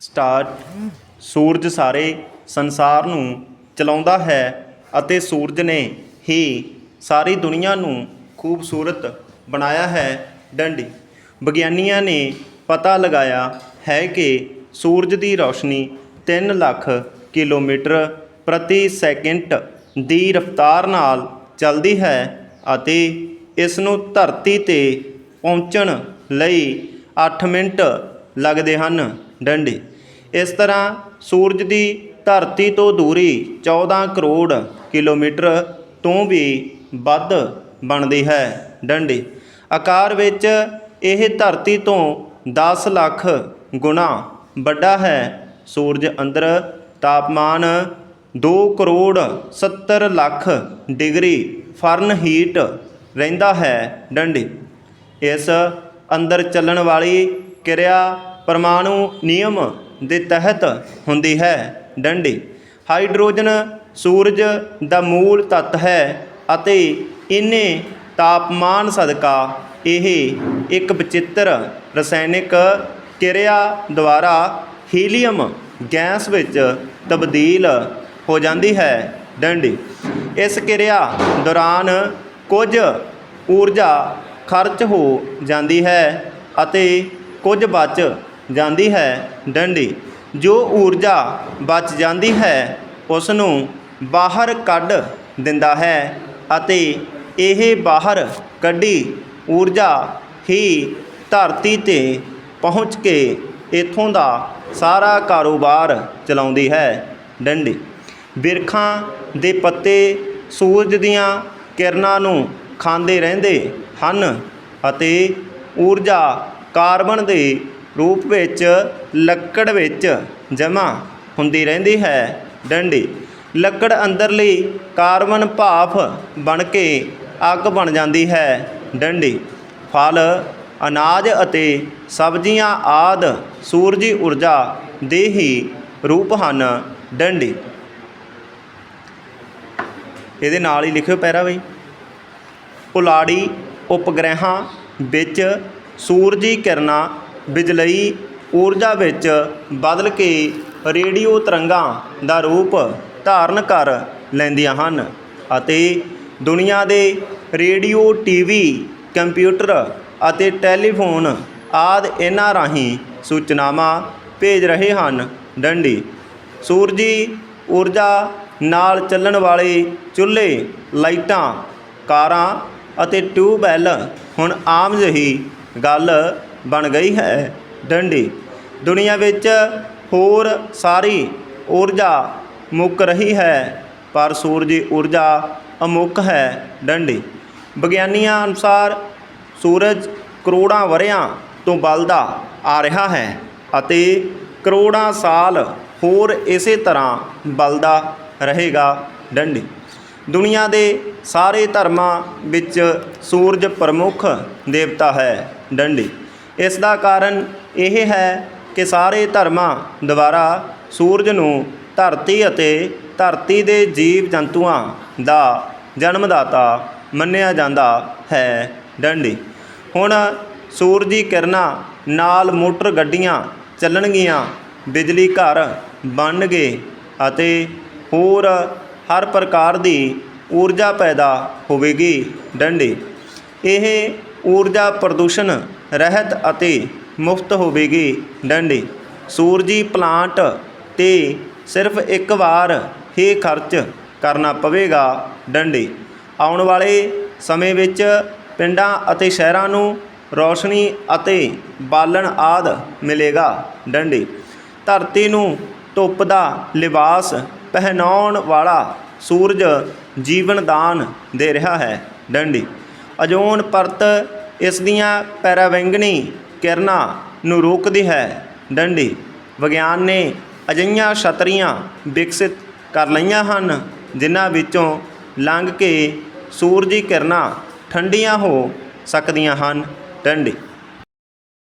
Star ਸੂਰਜ ਸਾਰੇ ਸੰਸਾਰ ਨੂੰ ਚਲਾਉਂਦਾ ਹੈ ਅਤੇ ਸੂਰਜ ਨੇ ਹੀ ਸਾਰੀ ਦੁਨੀਆ ਨੂੰ ਖੂਬਸੂਰਤ ਬਣਾਇਆ ਹੈ। ਡੰਡੀ। ਵਿਗਿਆਨੀਆਂ ਨੇ ਪਤਾ ਲਗਾਇਆ ਹੈ ਕਿ ਸੂਰਜ ਦੀ ਰੌਸ਼ਨੀ 3 ਲੱਖ ਕਿਲੋਮੀਟਰ ਪ੍ਰਤੀ ਸੈਕਿੰਡ ਦੀ ਰਫ਼ਤਾਰ ਨਾਲ ਚੱਲਦੀ ਹੈ ਅਤੇ ਇਸ ਨੂੰ ਧਰਤੀ ਤੇ ਪਹੁੰਚਣ ਲਈ 8 ਮਿੰਟ ਲੱਗਦੇ ਹਨ। ਡੰਡੀ। ਇਸ ਤਰ੍ਹਾਂ ਸੂਰਜ ਦੀ ਧਰਤੀ ਤੋਂ ਦੂਰੀ 14 ਕਰੋੜ ਕਿਲੋਮੀਟਰ ਤੋਂ ਵੀ ਵੱਧ ਬਣਦੀ ਹੈ ਡੰਡੀ। ਆਕਾਰ ਵਿੱਚ ਇਹ ਧਰਤੀ ਤੋਂ 10 ਲੱਖ ਗੁਣਾ ਵੱਡਾ ਹੈ। ਸੂਰਜ ਅੰਦਰ ਤਾਪਮਾਨ 2 ਕਰੋੜ 70 ਲੱਖ ਡਿਗਰੀ ਫਾਰਨਹੀਟ ਰਹਿੰਦਾ ਹੈ ਡੰਡੀ। ਇਸ ਅੰਦਰ ਚੱਲਣ ਵਾਲੀ ਕਿਰਿਆ ਪਰਮਾਣੂ ਨਿਯਮ ਦੇ ਤਹਿਤ ਹੁੰਦੀ ਹੈ। ਡੰਡੀ। ਹਾਈਡਰੋਜਨ ਸੂਰਜ ਦਾ ਮੂਲ ਤੱਤ ਹੈ ਅਤੇ ਇੰਨੇ ਤਾਪਮਾਨ ਸਦਕਾ ਇਹ ਇੱਕ ਵਿਚਿੱਤਰ ਰਸਾਇਣਿਕ ਕਿਰਿਆ ਦੁਆਰਾ ਹੀਲੀਅਮ ਗੈਸ ਵਿੱਚ ਤਬਦੀਲ ਹੋ ਜਾਂਦੀ ਹੈ। ਡੰਡੀ। ਇਸ ਕਿਰਿਆ ਦੌਰਾਨ ਕੁਝ ਊਰਜਾ ਖਰਚ ਹੋ ਜਾਂਦੀ ਹੈ ਅਤੇ ਕੁਝ ਬਚ ਜਾਂਦੀ ਹੈ ਡੰਡੀ। ਜੋ ਊਰਜਾ ਬਚ ਜਾਂਦੀ ਹੈ ਉਸ ਨੂੰ ਬਾਹਰ ਕੱਢ ਦਿੰਦਾ ਹੈ ਅਤੇ ਇਹ ਬਾਹਰ ਕੱਢੀ ਊਰਜਾ ਹੀ ਧਰਤੀ ਤੇ ਪਹੁੰਚ ਕੇ ਇਥੋਂ ਦਾ ਸਾਰਾ ਕਾਰੋਬਾਰ ਚਲਾਉਂਦੀ ਹੈ ਡੰਡੀ। ਬਿਰਖਾਂ ਦੇ ਪੱਤੇ ਸੂਰਜ ਦੀਆਂ ਕਿਰਨਾਂ ਨੂੰ ਖਾਂਦੇ ਰਹਿੰਦੇ ਹਨ ਅਤੇ ਊਰਜਾ ਕਾਰਬਨ ਦੇ ਰੂਪ ਵਿੱਚ, ਲੱਕੜ ਵਿੱਚ ਜਮ੍ਹਾਂ ਹੁੰਦੀ ਰਹਿੰਦੀ ਹੈ। ਡੰਡੀ, ਲੱਕੜ ਅੰਦਰਲੀ ਕਾਰਬਨ ਭਾਫ ਬਣ ਕੇ ਅੱਗ ਬਣ ਜਾਂਦੀ ਹੈ। ਡੰਡੀ, ਫਲ, ਅਨਾਜ ਅਤੇ ਸਬਜ਼ੀਆਂ ਆਦ ਸੂਰਜੀ ਊਰਜਾ ਦੇ ਹੀ ਰੂਪ ਹਨ। ਡੰਡੀ, ਇਹਦੇ ਨਾਲ ਹੀ ਲਿਖਿਓ ਪੈਰਾ ਬਈ। ਪੁਲਾੜੀ, ਉਪਗ੍ਰਹਿਾਂ ਵਿੱਚ ਸੂਰਜੀ ਕਿਰਨਾਂ ਬਿਜਲਈ ਊਰਜਾ ਵਿੱਚ ਬਦਲ ਕੇ ਰੇਡੀਓ ਤਰੰਗਾਂ ਦਾ ਰੂਪ ਧਾਰਨ ਕਰ ਲੈਂਦੀਆਂ ਹਨ ਅਤੇ ਦੁਨੀਆ ਦੇ ਰੇਡੀਓ, ਟੀਵੀ, ਕੰਪਿਊਟਰ ਅਤੇ ਟੈਲੀਫੋਨ ਆਦਿ ਇਹਨਾਂ ਰਾਹੀਂ ਸੂਚਨਾਵਾਂ ਭੇਜ ਰਹੇ ਹਨ। ਡੰਡੀ, ਸੂਰਜੀ ਊਰਜਾ ਨਾਲ ਚੱਲਣ ਵਾਲੇ ਚੁੱਲ੍ਹੇ, ਲਾਈਟਾਂ, ਕਾਰਾਂ ਅਤੇ ਟਿਊਬਵੈੱਲ ਹੁਣ ਆਮ ਜਿਹੀ ਗੱਲ ਬਣ ਗਈ ਹੈ। ਡੰਡੀ। ਦੁਨੀਆ ਵਿੱਚ ਹੋਰ ਸਾਰੀ ਊਰਜਾ ਮੁੱਕ ਰਹੀ ਹੈ, ਪਰ ਸੂਰਜੀ ਊਰਜਾ ਅਮੁੱਕ ਹੈ। ਡੰਡੀ। ਵਿਗਿਆਨੀਆਂ ਅਨੁਸਾਰ ਸੂਰਜ ਕਰੋੜਾਂ ਵਰਿਆਂ ਤੋਂ ਬਲਦਾ ਆ ਰਿਹਾ ਹੈ ਅਤੇ ਕਰੋੜਾਂ ਸਾਲ ਹੋਰ ਇਸੇ ਤਰ੍ਹਾਂ ਬਲਦਾ ਰਹੇਗਾ। ਡੰਡੀ। ਦੁਨੀਆ ਦੇ ਸਾਰੇ ਧਰਮਾਂ ਵਿੱਚ ਸੂਰਜ ਪ੍ਰਮੁੱਖ ਦੇਵਤਾ ਹੈ। ਡੰਡੀ। ਇਸ ਦਾ ਕਾਰਨ ਇਹ ਹੈ ਕਿ ਸਾਰੇ ਧਰਮਾਂ ਦੁਆਰਾ ਸੂਰਜ ਨੂੰ ਧਰਤੀ ਅਤੇ ਧਰਤੀ ਦੇ ਜੀਵ ਜੰਤੂਆਂ ਦਾ ਜਨਮਦਾਤਾ ਮੰਨਿਆ ਜਾਂਦਾ ਹੈ। ਡੰਡੀ। ਹੁਣ ਸੂਰਜੀ ਕਿਰਨਾਂ ਨਾਲ ਮੋਟਰ ਗੱਡੀਆਂ ਚੱਲਣਗੀਆਂ, ਬਿਜਲੀ ਘਰ ਬਣਨਗੇ ਅਤੇ ਹੋਰ ਹਰ ਪ੍ਰਕਾਰ ਦੀ ਊਰਜਾ ਪੈਦਾ ਹੋਵੇਗੀ। ਡੰਡੀ। ਇਹ ਊਰਜਾ ਪ੍ਰਦੂਸ਼ਣ ਰਹਿਤ ਅਤੇ ਮੁਫਤ ਹੋਵੇਗੀ। ਡੰਡੀ, ਸੂਰਜੀ ਪਲਾਂਟ ਤੇ ਸਿਰਫ ਇੱਕ ਵਾਰ ਹੀ ਖਰਚ ਕਰਨਾ ਪਵੇਗਾ। ਡੰਡੀ, ਆਉਣ ਵਾਲੇ ਸਮੇਂ ਵਿੱਚ ਪਿੰਡਾਂ ਅਤੇ ਸ਼ਹਿਰਾਂ ਨੂੰ ਰੌਸ਼ਨੀ ਅਤੇ ਬਾਲਣ ਆਦ ਮਿਲੇਗਾ। ਡੰਡੀ, ਧਰਤੀ ਨੂੰ ਧੁੱਪ ਦਾ ਲਿਬਾਸ ਪਹਿਨਾਉਣ ਵਾਲਾ ਸੂਰਜ ਜੀਵਨ ਦਾਨ ਦੇ ਰਿਹਾ ਹੈ। ਡੰਡੀ ਅਜੋਨ ਪਰਤ ਇਸ ਦੀਆਂ ਪੈਰਾਵੈਂਗਣੀ ਕਿਰਨਾਂ ਨੂੰ ਰੋਕਦੀ ਹੈ। ਡੰਡੀ ਵਿਗਿਆਨ ਨੇ ਅਜਿਹੀਆਂ ਛਤਰੀਆਂ ਵਿਕਸਿਤ ਕਰ ਲਈਆਂ ਹਨ, ਜਿਨ੍ਹਾਂ ਵਿੱਚੋਂ ਲੰਘ ਕੇ ਸੂਰਜੀ ਕਿਰਨਾਂ ਠੰਡੀਆਂ ਹੋ ਸਕਦੀਆਂ ਹਨ। ਡੰਡੀ